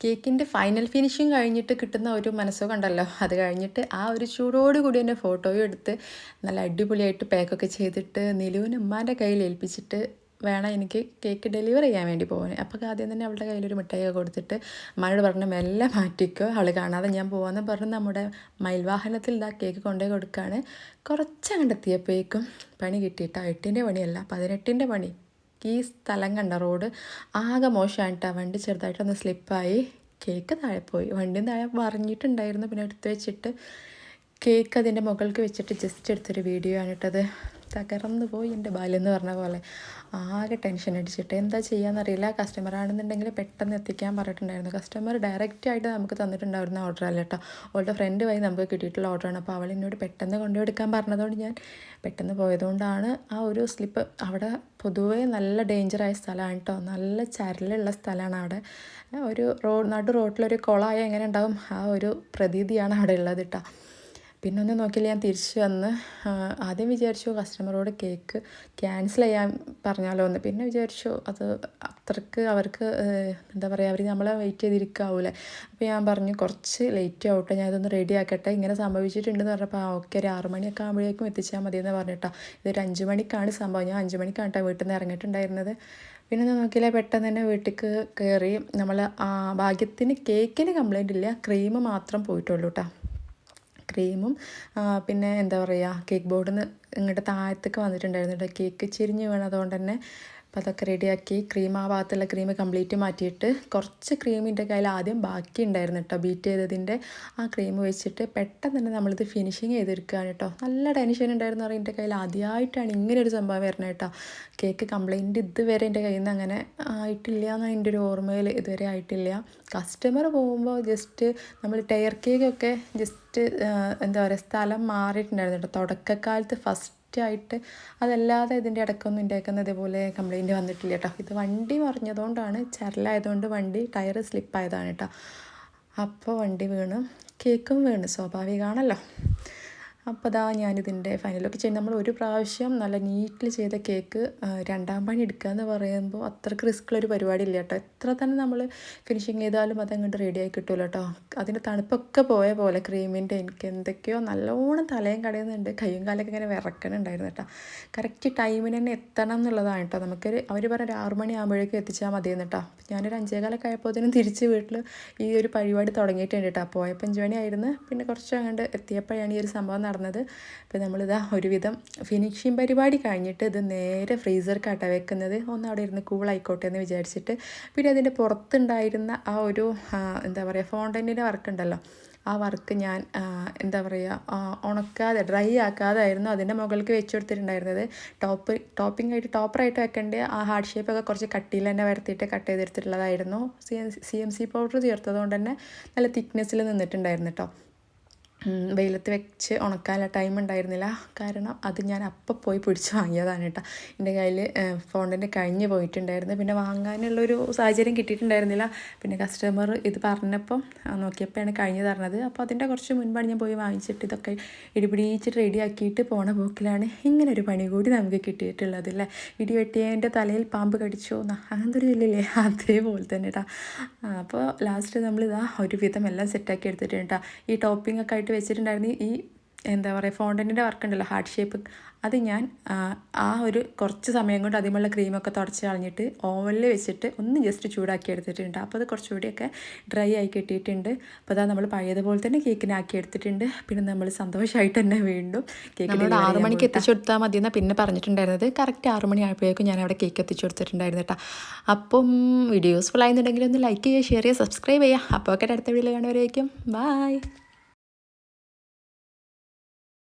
കേക്കിന്റെ final finishing കഴിഞ്ഞിട്ട് കിട്ടുന്ന ഒരു മനസ്സുഖം ഉണ്ടല്ലോ. അത് കഴിഞ്ഞിട്ട് ആ ഒരു ചൂടോട് കൂടി എന്നെ ഫോട്ടോയും എടുത്ത് നല്ല അടിപൊളിയായിട്ട് പാക്കൊക്കെ ചെയ്തിട്ട് നിലുവിന് ഉമ്മാന്റെ കയ്യിൽ ഏൽപ്പിച്ചിട്ട് വേണം എനിക്ക് കേക്ക് ഡെലിവറി ചെയ്യാൻ വേണ്ടി പോകാൻ അപ്പോൾ ആദ്യം തന്നെ അവളുടെ കയ്യിലൊരു മിഠായി കൊടുത്തിട്ട് മഴ പറഞ്ഞു മെല്ലെ മാറ്റിക്കോ അവൾ കാണാതെ ഞാൻ പോകാമെന്ന് പറഞ്ഞ് നമ്മുടെ മയിൽവാഹനത്തിൽ ഇതാ കേക്ക് കൊണ്ടുപോയി കൊടുക്കുകയാണ് കുറച്ചങ്ങണ്ടെത്തിയപ്പോഴേക്കും പണി കിട്ടിയിട്ടാണ് എട്ടിന്റെ പണിയല്ല പതിനെട്ടിന്റെ പണി. ഈ സ്ഥലം കണ്ട റോഡ് ആകെ മോശമായിട്ട്. ആ വണ്ടി ചെറുതായിട്ടൊന്ന് സ്ലിപ്പായി. കേക്ക് താഴെ പോയി. വണ്ടി താഴെ പറഞ്ഞിട്ടുണ്ടായിരുന്നു പിന്നെ എടുത്ത് വെച്ചിട്ട് കേക്ക് അതിന്റെ മുകൾക്ക് വെച്ചിട്ട് ജസ്റ്റ് എടുത്തൊരു വീഡിയോ ആണ് ഇട്ടത്. തകർന്നു പോയി എന്റെ ബാല്യം എന്ന് പറഞ്ഞ പോലെ. ആകെ ടെൻഷൻ അടിച്ചിട്ട് എന്താ ചെയ്യാന്നറിയില്ല കസ്റ്റമർ ആണെന്നുണ്ടെങ്കിൽ പെട്ടെന്ന് എത്തിക്കാൻ പറഞ്ഞിട്ടുണ്ടായിരുന്നു. കസ്റ്റമർ ഡയറക്റ്റ് ആയിട്ട് നമുക്ക് തന്നിട്ടുണ്ടായിരുന്ന ഓർഡർ അല്ല കേട്ടോ അവളുടെ ഫ്രണ്ട് വഴി നമുക്ക് കിട്ടിയിട്ടുള്ള ഓർഡറാണ് അപ്പോൾ അവൾ എന്നോട് പെട്ടെന്ന് കൊണ്ടുപോയെടുക്കാൻ പറഞ്ഞതുകൊണ്ട് ഞാൻ പെട്ടെന്ന് പോയതുകൊണ്ടാണ് ആ ഒരു സ്ലിപ്പ് അവിടെ പൊതുവേ നല്ല ഡേഞ്ചറായ സ്ഥലമാണ് കേട്ടോ നല്ല ചരലുള്ള സ്ഥലമാണ് അവിടെ. ഒരു റോഡ് നടു റോട്ടിലൊരു കുളമായ എങ്ങനെ ഉണ്ടാവും? ആ ഒരു പ്രതീതിയാണ് അവിടെ ഉള്ളത് കേട്ടോ പിന്നെ ഒന്ന് നോക്കിയില്ല ഞാൻ തിരിച്ചു വന്ന് ആദ്യം വിചാരിച്ചു കസ്റ്റമറോട് കേക്ക് ക്യാൻസൽ ചെയ്യാൻ പറഞ്ഞാലോ എന്ന്. പിന്നെ വിചാരിച്ചു അത് അത്രയ്ക്ക് അവർക്ക് എന്താ പറയുക അവർ നമ്മളെ വെയിറ്റ് ചെയ്തിരിക്കാവൂലേ അപ്പോൾ ഞാൻ പറഞ്ഞു കുറച്ച് ലേറ്റ് ആവട്ടെ ഞാൻ ഇതൊന്ന് റെഡി ആക്കട്ടെ. ഇങ്ങനെ സംഭവിച്ചിട്ടുണ്ടെന്ന് പറഞ്ഞപ്പോൾ ആ ഓക്കെ ഒരു ആറ് മണിയൊക്കെ ആകുമ്പോഴേക്കും എത്തിച്ചാൽ മതി എന്ന് പറഞ്ഞിട്ടോ. ഇതൊരു അഞ്ച് മണിക്കാണ് സംഭവം. ഞാൻ അഞ്ച് മണിക്കാണ് വീട്ടിൽ നിന്ന് ഇറങ്ങിയിട്ടുണ്ടായിരുന്നത്. പിന്നെ നോക്കിയില്ല പെട്ടെന്ന് തന്നെ വീട്ടിലേക്ക് കയറി നമ്മൾ ഭാഗ്യത്തിന് കേക്കിന് കംപ്ലൈന്റ് ഇല്ല. ക്രീം മാത്രം പോയിട്ടുള്ളൂ കേട്ടോ ക്രീമും പിന്നെ എന്താ പറയുക കേക്ക് ബോർഡിൽ നിന്ന് ഇങ്ങോട്ട് താഴത്തേക്ക് വന്നിട്ടുണ്ടായിരുന്നു കേട്ടോ കേക്ക് ചിരിഞ്ഞ് വീണതുകൊണ്ട് തന്നെ അപ്പോൾ അതൊക്കെ റെഡിയാക്കി ക്രീം ആ ഭാഗത്തുള്ള ക്രീം കംപ്ലീറ്റ് മാറ്റിയിട്ട് കുറച്ച് ക്രീമിന്റെ കയ്യിൽ ആദ്യം ബാക്കി ഉണ്ടായിരുന്നു കേട്ടോ ബീറ്റ് ചെയ്തതിന്റെ ആ ക്രീം വെച്ചിട്ട് പെട്ടെന്ന് തന്നെ നമ്മളിത് ഫിനിഷിങ് ചെയ്തെടുക്കുകയാണ് കേട്ടോ നല്ല ടെൻഷൻ ഉണ്ടായിരുന്നു പറയും എന്റെ കയ്യിൽ. ആദ്യമായിട്ടാണ് ഇങ്ങനെ ഒരു സംഭവം വരുന്നത് കേട്ടോ കേക്ക് കംപ്ലൈന്റ് ഇതുവരെ എന്റെ കയ്യിൽ നിന്ന് അങ്ങനെ ആയിട്ടില്ല എന്നാണ് എന്റെ ഒരു ഓർമ്മയിൽ ഇതുവരെ ആയിട്ടില്ല. കസ്റ്റമർ പോകുമ്പോൾ ജസ്റ്റ് നമ്മൾ ടയർ കേക്കൊക്കെ ജസ്റ്റ് എന്താ പറയുക സ്ഥലം മാറിയിട്ടുണ്ടായിരുന്നു കേട്ടോ തുടക്കക്കാലത്ത് ഫസ്റ്റ് ആയിട്ട് അതല്ലാതെ ഇതിന്റെ ഇടയ്ക്കൊന്നും ഉണ്ടാക്കുന്ന ഇതേപോലെ കംപ്ലൈന്റ് വന്നിട്ടില്ല കേട്ടോ. ഇത് വണ്ടി മറിഞ്ഞതുകൊണ്ടാണ് ചരലായതുകൊണ്ട് വണ്ടി ടയർ സ്ലിപ്പായതാണ് കേട്ടോ. അപ്പോൾ വണ്ടി വീണ് കേക്കും വീണ് സ്വാഭാവികമാണല്ലോ അപ്പോൾ അതാ ഞാനിതിന്റെ ഫൈനലൊക്കെ ചെയ്യുന്നത് നമ്മൾ ഒരു പ്രാവശ്യം നല്ല നീറ്റിൽ ചെയ്ത കേക്ക് രണ്ടാം പണി എടുക്കുക എന്ന് പറയുമ്പോൾ അത്രയ്ക്ക് റിസ്ക്കുള്ളൊരു പരിപാടി ഇല്ല കേട്ടോ എത്ര തന്നെ നമ്മൾ ഫിനിഷിങ് ചെയ്താലും അതങ്ങോട്ട് റെഡിയായി കിട്ടുമല്ലോ കേട്ടോ അതിന്റെ തണുപ്പൊക്കെ പോയ പോലെ ക്രീമിന്റെ എനിക്ക് എന്തൊക്കെയോ നല്ലോണം തലയും കടയുന്നുണ്ട്. കയ്യും കാലൊക്കെ ഇങ്ങനെ വിറക്കണുണ്ടായിരുന്നു കേട്ടോ കറക്റ്റ് ടൈമിന് തന്നെ എത്തണം എന്നുള്ളതാണ് കേട്ടോ. നമുക്കൊരു അവർ പറഞ്ഞ ഒരു ആറ് മണി ആകുമ്പോഴേക്കും എത്തിച്ചാൽ മതിയെന്ന് കേട്ടോ ഞാനൊരു അഞ്ചേകാലൊക്കെ ആയപ്പോഴത്തേനും തിരിച്ച് വീട്ടിൽ ഈ ഒരു പരിപാടി തുടങ്ങിയിട്ടുണ്ട് കേട്ടോ. പോയപ്പോൾ അഞ്ച് മണിയായിരുന്നു പിന്നെ കുറച്ച് അങ്ങോട്ട് എത്തിയപ്പോഴാണ് ഈ ഒരു സംഭവം നടന്നത് അപ്പോൾ നമ്മളിതാ ഒരുവിധം ഫിനിഷിങ് പരിപാടി കഴിഞ്ഞിട്ട് ഇത് നേരെ ഫ്രീസർ ഫ്രീസർക്കാട്ട വെക്കുന്നത്. ഒന്ന് അവിടെ ഇരുന്ന് കൂളായിക്കോട്ടെ എന്ന് വിചാരിച്ചിട്ട്. പിന്നെ അതിന്റെ പുറത്തുണ്ടായിരുന്ന ആ ഒരു എന്താ പറയുക ഫോണ്ടന്റിന്റെ വർക്ക് ഉണ്ടല്ലോ. ആ വർക്ക് ഞാൻ എന്താ പറയുക ഉണക്കാതെ ഡ്രൈ ആക്കാതായിരുന്നു അതിന്റെ മുകളിലേക്ക് വെച്ച് കൊടുത്തിട്ടുണ്ടായിരുന്നത്. ടോപ്പ് ടോപ്പിംഗ് ആയിട്ട് ടോപ്പറായിട്ട് വെക്കേണ്ട ആ ഹാർഡ് ഷേപ്പൊക്കെ കുറച്ച് കട്ടിയിൽ തന്നെ വരുത്തിയിട്ട് കട്ട് ചെയ്തെടുത്തിട്ടുള്ളതായിരുന്നു. സി എം സി പൗഡർ ചേർത്തതുകൊണ്ട് തന്നെ നല്ല തിക്നെസ്സിൽ നിന്നിട്ടുണ്ടായിരുന്നു കേട്ടോ വെയിലത്ത് വെച്ച് ഉണക്കാനുള്ള ടൈം ഉണ്ടായിരുന്നില്ല. കാരണം അത് ഞാൻ അപ്പം പോയി പിടിച്ച് വാങ്ങിയതാണ് കേട്ടോ. എന്റെ കയ്യിൽ ഫോണിന്റെ കഴിഞ്ഞ് പോയിട്ടുണ്ടായിരുന്നു. പിന്നെ വാങ്ങാനുള്ളൊരു സാഹചര്യം കിട്ടിയിട്ടുണ്ടായിരുന്നില്ല. പിന്നെ കസ്റ്റമർ ഇത് പറഞ്ഞപ്പം നോക്കിയപ്പോഴാണ് കഴിഞ്ഞ് തരണത്. അപ്പോൾ അതിന്റെ കുറച്ച് മുൻപാണ് ഞാൻ പോയി വാങ്ങിച്ചിട്ട് ഇതൊക്കെ ഇടിപിടിച്ചിട്ട് റെഡിയാക്കിയിട്ട് പോണ പോക്കിലാണ് ഇങ്ങനെ ഒരു പണി കൂടി നമുക്ക് കിട്ടിയിട്ടുള്ളത് അല്ലേ ഇടി വെട്ടിയതിന്റെ തലയിൽ പാമ്പ് കടിച്ചു. അങ്ങനത്തെ ഒരു ഇല്ലല്ലേ? അതേപോലെ തന്നെ കേട്ടോ അപ്പോൾ ലാസ്റ്റ് നമ്മളിതാ ഒരുവിധം എല്ലാം സെറ്റാക്കി എടുത്തിട്ടുണ്ട് കേട്ടോ ഈ ടോപ്പിംഗ് ഒക്കെ ആയിട്ട് വെച്ചിട്ടുണ്ടായിരുന്നു ഈ എന്താ പറയുക ഫോണ്ടന്റിന്റെ വർക്ക് ഉണ്ടല്ലോ ഹാർട്ട് ഷേപ്പ് അത് ഞാൻ ആ ഒരു കുറച്ച് സമയം കൊണ്ട് അതിമുള്ള ക്രീമൊക്കെ തുടച്ച് കളഞ്ഞിട്ട് ഓവനിൽ വെച്ചിട്ട് ഒന്ന് ജസ്റ്റ് ചൂടാക്കി എടുത്തിട്ടുണ്ട്. അപ്പോൾ അത് കുറച്ചുകൂടിയൊക്കെ ഡ്രൈ ആയി കിട്ടിയിട്ടുണ്ട്. അപ്പോൾ അതാ നമ്മൾ പഴയതുപോലെ തന്നെ കേക്കിനാക്കി എടുത്തിട്ടുണ്ട്. പിന്നെ നമ്മൾ സന്തോഷമായിട്ട് തന്നെ വീണ്ടും കേക്ക് ആറ് മണിക്ക് എത്തിച്ചു കൊടുത്താൽ മതി എന്നാൽ പിന്നെ പറഞ്ഞിട്ടുണ്ടായിരുന്നത്. കറക്റ്റ് ആറ് മണി ആയപ്പോഴേക്കും ഞാൻ അവിടെ കേക്ക് എത്തിച്ചു കൊടുത്തിട്ടുണ്ടായിരുന്നു കേട്ടോ അപ്പം വീഡിയോസ് ഫുൾ ആയിരുന്നുണ്ടെങ്കിൽ ഒന്ന് ലൈക്ക് ചെയ്യുക ഷെയർ ചെയ്യുക സബ്സ്ക്രൈബ് ചെയ്യുക. അപ്പോൾ ഒക്കെ അടുത്ത വീഡിയോ കാണുമ്പോഴേക്കും ബായ്